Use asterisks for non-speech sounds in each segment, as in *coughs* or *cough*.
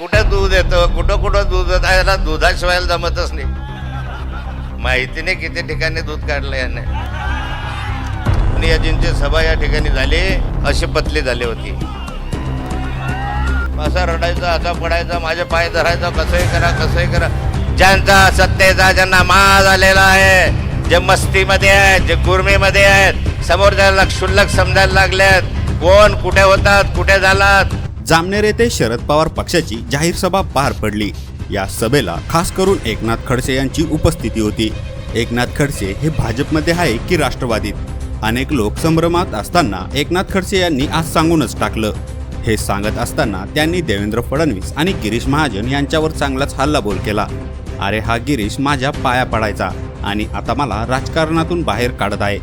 कुठं दूध येतं? कुठं कुठं दूध येतं? याला दुधाशिवाय जमतच नाही. माहितीने किती ठिकाणी दूध काढलं याने. आणि अजिंची सभा या ठिकाणी झाली अशी पतली झाली होती. असा रडायचा असा पडायचा माझे पाय धरायचा कसंही करा कसंही करा. ज्यांचा सत्तेचा ज्यांना मा झालेला आहे जे मस्तीमध्ये आहेत जे गुरमीमध्ये आहेत समोर ज्याला क्षुल्लक समजायला आहेत कोण कुठे होतात कुठे झालात? जामनेर येथे शरद पवार पक्षाची जाहीर सभा पार पडली. या सभेला खास करून एकनाथ खडसे यांची उपस्थिती होती. एकनाथ खडसे हे भाजपमध्ये आहे की राष्ट्रवादीत? अनेक लोक संभ्रमात असताना एकनाथ खडसे यांनी आज सांगूनच टाकलं. हे सांगत असताना त्यांनी देवेंद्र फडणवीस आणि गिरीश महाजन यांच्यावर चांगलाच हल्लाबोल केला. अरे हा गिरीश माझ्या पाया पडायचा आणि आता मला राजकारणातून बाहेर काढत आहे.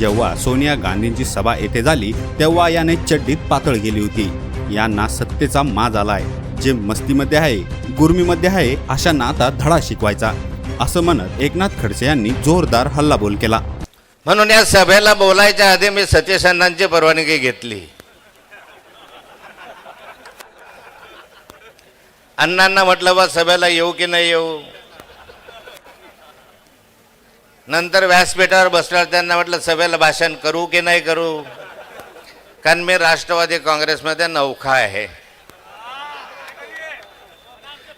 जेव्हा सोनिया गांधींची सभा येथे झाली तेव्हा याने चड्डीत पातळ गेली होती. यांना सत्तेचा माज आलाय. जे मस्तीमध्ये आहे गुरमीमध्ये आहे अशांना आता धडा शिकवायचा. असं म्हणत एकनाथ खडसे यांनी जोरदार हल्लाबोल केला. म्हणून या सभेला बोलायच्या आधी मी सतीश अण्णांची परवानगी घेतली. अण्णांना म्हटलं बा सभेला येऊ की नाही येऊ? नंतर व्यासपीठावर बसल्यावर त्यांना म्हटलं सभेला भाषण करू की नाही करू? कारण मी राष्ट्रवादी काँग्रेसमध्ये नौखा आहे.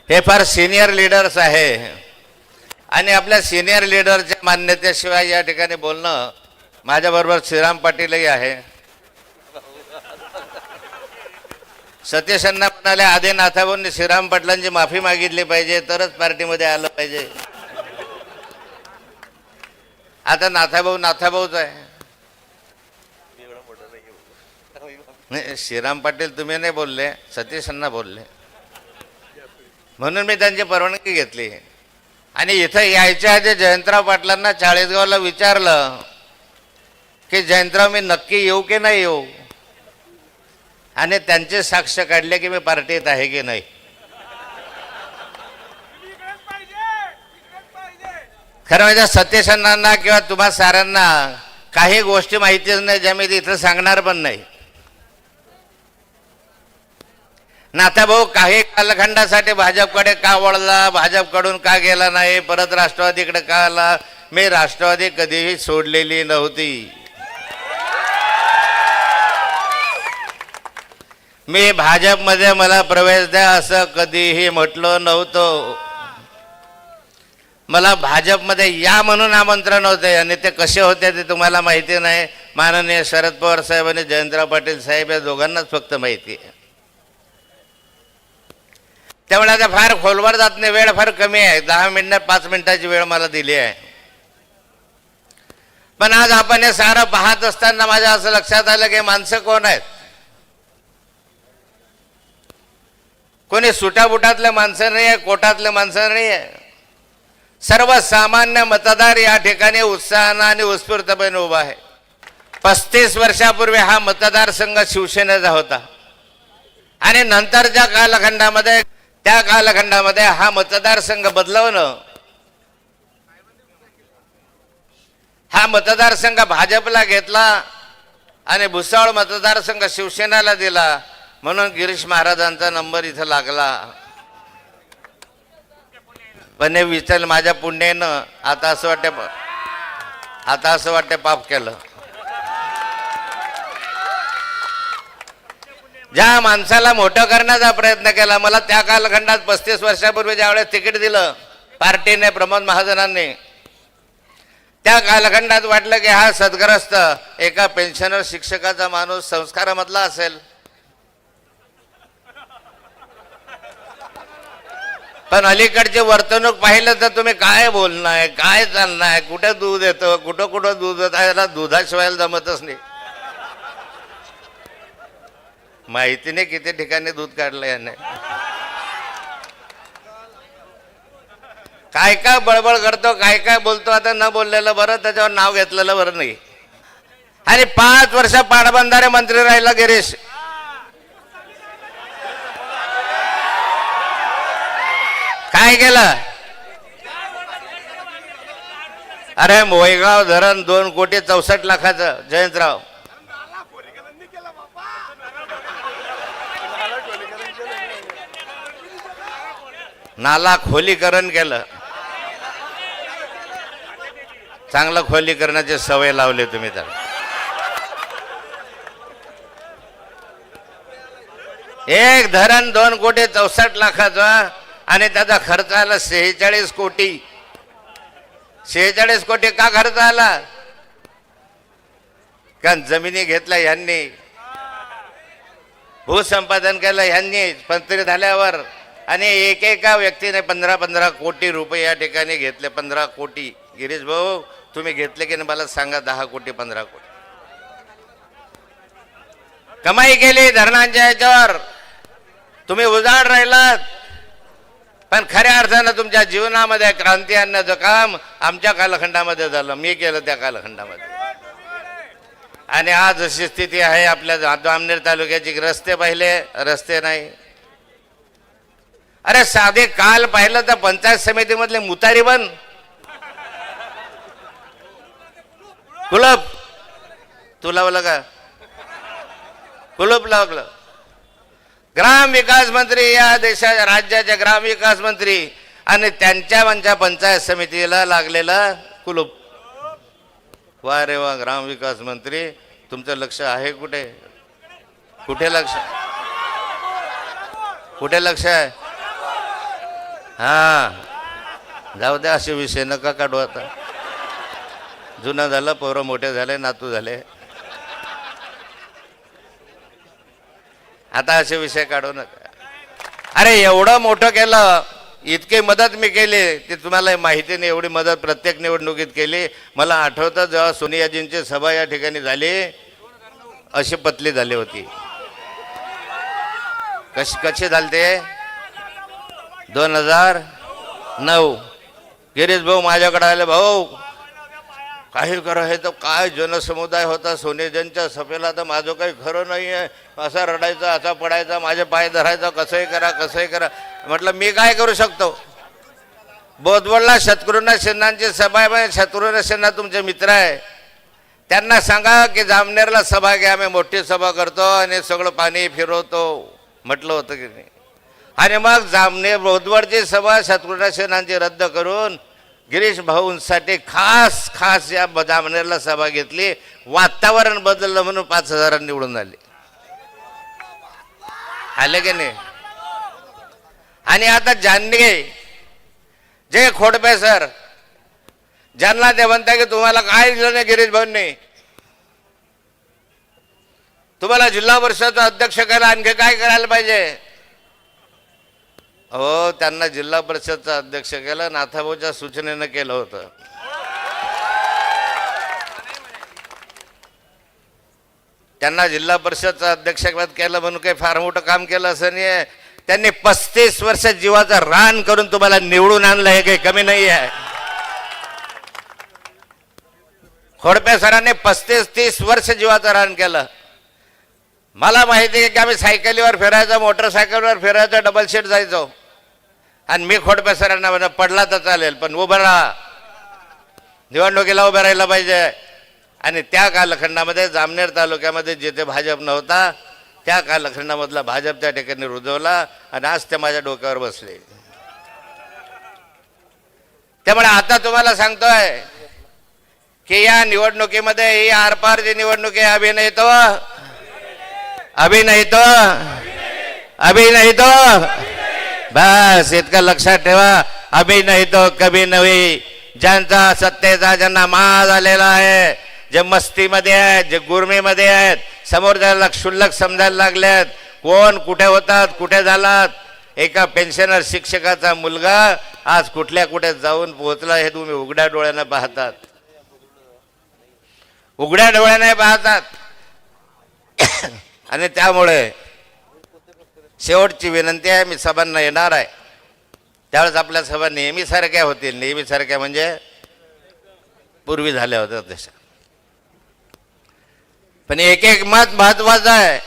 हे फार सिनियर लीडर्स आहे. आणि आपल्या सिनियर लीडरच्या मान्यतेशिवाय या ठिकाणी बोलणं माझ्याबरोबर श्रीराम पाटीलही आहे. सतीशांना म्हणाले आधी नाथाभाऊंनी श्रीराम पाटलांची माफी मागितली पाहिजे तरच पार्टीमध्ये आलं पाहिजे. आता नाथाभाऊ नाथाभाऊच आहे. नाही श्रीराम पाटील तुम्ही नाही बोलले सतीशांना बोलले. म्हणून मी त्यांची परवानगी घेतली. आणि इथं यायच्या आधी जयंतराव पाटलांना चाळीसगावला विचारलं की जयंतराव मी नक्की येऊ की नाही येऊ? आणि त्यांचे साक्ष काढले की मी पार्टीत आहे की नाही. खरं म्हणजे सतीशांना किंवा तुम्हा साऱ्यांना काही गोष्टी माहितीच नाही ज्या मी इथं सांगणार पण नाही. नाथाभाऊ काही कालखंडासाठी भाजपकडे का वळला? भाजपकडून का गेला नाही? परत राष्ट्रवादीकडे का आला? मी राष्ट्रवादी कधीही सोडलेली नव्हती. मी भाजपमध्ये मला प्रवेश द्या असं कधीही म्हटलं नव्हतं. मला भाजपमध्ये या म्हणून आमंत्रण होते आणि ते कसे होते ते तुम्हाला माहिती नाही. माननीय शरद पवार साहेब आणि जयंतराव पाटील साहेब या दोघांनाच फक्त माहिती आहे. त्यामुळे आता फार खोलवर जात नाही वेळ फार कमी आहे. दहा मिनिटात पाच मिनिटाची वेळ मला दिली आहे. पण आज आपण हे सारं पाहत असताना माझ्या असं लक्षात आलं की माणसं कोण आहेत? कोणी सुटाबुटातले माणसं नाही आहे कोटातले माणसं नाही आहे. सर्वसामान्य मतदार या ठिकाणी उत्साहानं आणि उत्स्फूर्तपणे उभा आहे. पस्तीस वर्षापूर्वी हा मतदारसंघ शिवसेनेचा होता. आणि नंतरच्या कालखंडामध्ये त्या कालखंडामध्ये हा मतदारसंघ बदलवणं. हा मतदारसंघ भाजपला घेतला आणि भुसावळ मतदारसंघ शिवसेनेला दिला. म्हणून गिरीश महाराजांचा नंबर इथं लागला. पण हे विचार माझ्या पुण्यानं आता असं वाटते आता असं वाटते पाप केलं. ज्या माणसाला मोठं करण्याचा प्रयत्न केला मला त्या कालखंडात पस्तीस वर्षापूर्वी ज्यावेळेस तिकीट दिलं पार्टीने प्रमोद महाजनांनी त्या कालखंडात वाटलं की हा सदग्रस्त एका पेन्शनर शिक्षकाचा माणूस संस्कारामधला असेल. पण अलीकडचे वर्तणूक पाहिलं तर तुम्ही काय बोलणार काय चालणार कुठं दूध येतं कुठं कुठं दूध येतं याला दुधाशिवाय जमतच नाही. माहितीने किती ठिकाणी दूध काढलं याने. काय काय बळबळ करतो काय काय बोलतो आता न बोललेलं बरं त्याच्यावर नाव घेतलेलं बरं नाही. आणि पाच वर्ष पाटबंधारे मंत्री राहिला गिरीश. काय केलं? अरे मोयगाव धरण दोन कोटी चौसष्ट लाखाचं जयंतराव. नाला खोलीकरण केलं. चांगलं खोलीकरणाची सवय लावली तुम्ही तर. एक धरण दोन कोटी चौसष्ट लाखाचा आणि त्याचा खर्च आला सेहेचाळीस कोटी. सेहेचाळीस कोटी का खर्च आला? कारण जमिनी घेतल्या ह्यांनी भूसंपादन केलं यांनी मंत्री झाल्यावर आणि एकेका व्यक्तीने पंधरा पंधरा कोटी रुपये या ठिकाणी घेतले पंधरा कोटी. गिरीश भाऊ तुम्ही घेतले की नाही मला सांगा दहा कोटी पंधरा कोटी. कमाई केली धरणांच्या याच्यावर तुम्ही उजाड राहिलात. पण खऱ्या अर्थानं तुमच्या जीवनामध्ये क्रांती आणण्याचं काम आमच्या कालखंडामध्ये झालं. मी केलं त्या कालखंडामध्ये. आणि आज अशी स्थिती आहे आपल्या जामनेर तालुक्याची रस्ते पाहिले रस्ते नाही. अरे साधे काल पाहिलं तर पंचायत समितीमधले मुतारी बन. कुलप. तू लावलं का? कुलूप लावलं. ग्राम विकास मंत्री या देशाच्या राज्याच्या ग्राम विकास मंत्री आणि त्यांच्या म्हणजे पंचायत समितीला लागलेलं कुलूप. वा रे वा ग्राम विकास मंत्री. तुमचं लक्ष आहे कुठे? कुठे लक्ष? कुठे लक्ष आहे? हा. जाऊ द्या असे विषय नका काढू आता. जुनं झालं पोरं मोठे झाले नातू झाले. आता असे विषय काढू नका. अरे एवढं मोठं केलं इतकी मदत मी केली ती तुम्हाला माहिती नाही एवढी मदत प्रत्येक निवडणुकीत केली. मला आठवतं जेव्हा सोनियाजींची सभा या ठिकाणी झाली अशी पतली झाली होती. कशी कशी झालते? दोन हजार नऊ. गिरीश भाऊ माझ्याकडे आले भाऊ काही खरं हे तर काय जनसमुदाय होता सोनेजनच्या सभेला तर माझं काही खरं नाही आहे असा रडायचा असा पडायचा माझे पाय धरायचा कसंही करा कसंही करा. म्हटलं मी काय करू शकतो? बोधवडला शत्रुघ्न सिन्हांची सभा आहे म्हणजे शत्रुघ्न सिन्हा तुमचे मित्र आहे. त्यांना सांगा की जामनेरला सभा घ्या आम्ही मोठी सभा करतो आणि सगळं पाणी फिरवतो. म्हटलं होतं की नाही. आणि मग जामनेर बोधवडची सभा शत्रुघ्न सेनांची रद्द करून गिरीश भाऊंसाठी खास खास या जामनेरला सभा घेतली. वातावरण बदललं म्हणून पाच हजारांनी निवडून आले. आले की नाही? आणि आता जानगे जे खोडपे सर ज्यांना ते म्हणता की तुम्हाला काय दिलं नाही गिरीश भाऊंनी? तुम्हाला जिल्हा परिषदचा अध्यक्ष करायला आणखी काय करायला पाहिजे? हो त्यांना जिल्हा परिषदचा अध्यक्ष केलं नाथाभाऊच्या सूचनेनं केलं होतं. त्यांना जिल्हा परिषदचं अध्यक्षपद केलं म्हणून काही फार मोठं काम केलं असं नाही त्यांनी पस्तीस वर्ष जीवाचं रान करून तुम्हाला निवडून आणलं हे काही कमी नाही आहे खोडपे सरांनी पस्तीस तीस वर्ष जीवाचं रान केलं. मला माहिती आहे की आम्ही सायकलीवर फिरायचो मोटरसायकलवर फिरायचो डबल सीट जायचो. आणि मी खोडपे म्हणा पडला तर चालेल पण उभं राहा. निवडणुकीला उभं राहिलं पाहिजे. आणि त्या कालखंडामध्ये जामनेर तालुक्यामध्ये जिथे भाजप नव्हता त्या कालखंडामधला भाजप त्या ठिकाणी रुजवला आणि आज ते माझ्या डोक्यावर बसले. त्यामुळे आता तुम्हाला सांगतोय की या निवडणुकीमध्ये ही आरपार जी निवडणूक आहे अभि अभिनय तो बस इतकं लक्षात ठेवा. अभि नाही तो कभी नवी. ज्यांचा सत्तेचा ज्यांना मा झालेला आहे जे मस्तीमध्ये आहेत जे गुरमीमध्ये आहेत समोर त्याला क्षुल्लक समजायला लागल्यात कोण कुठे होतात कुठे झालात? एका पेन्शनर शिक्षकाचा मुलगा आज कुठल्या कुठे जाऊन पोहोचला हे तुम्ही उघड्या डोळ्यानं पाहतात. उघड्या डोळ्याने पाहतात. *coughs* आणि त्यामुळे शेवटची विनंती आहे मी सभांना येणार आहे. त्यावेळेस आपल्या सभा नेहमीसारख्या होतील. नेहमीसारख्या म्हणजे पूर्वी झाल्या होत्या तशा. पण एक एक मत महत्वाचं आहे.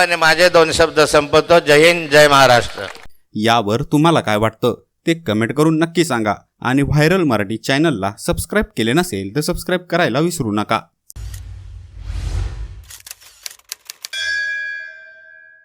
आणि माझे दोन शब्द संपतो जय हिंद जय महाराष्ट्र. यावर तुम्हाला काय वाटतं? ते कमेंट करून नक्की सांगा. आणि व्हायरल मराठी चॅनलला सबस्क्राईब केले नसेल तर सबस्क्राईब करायला विसरू नका.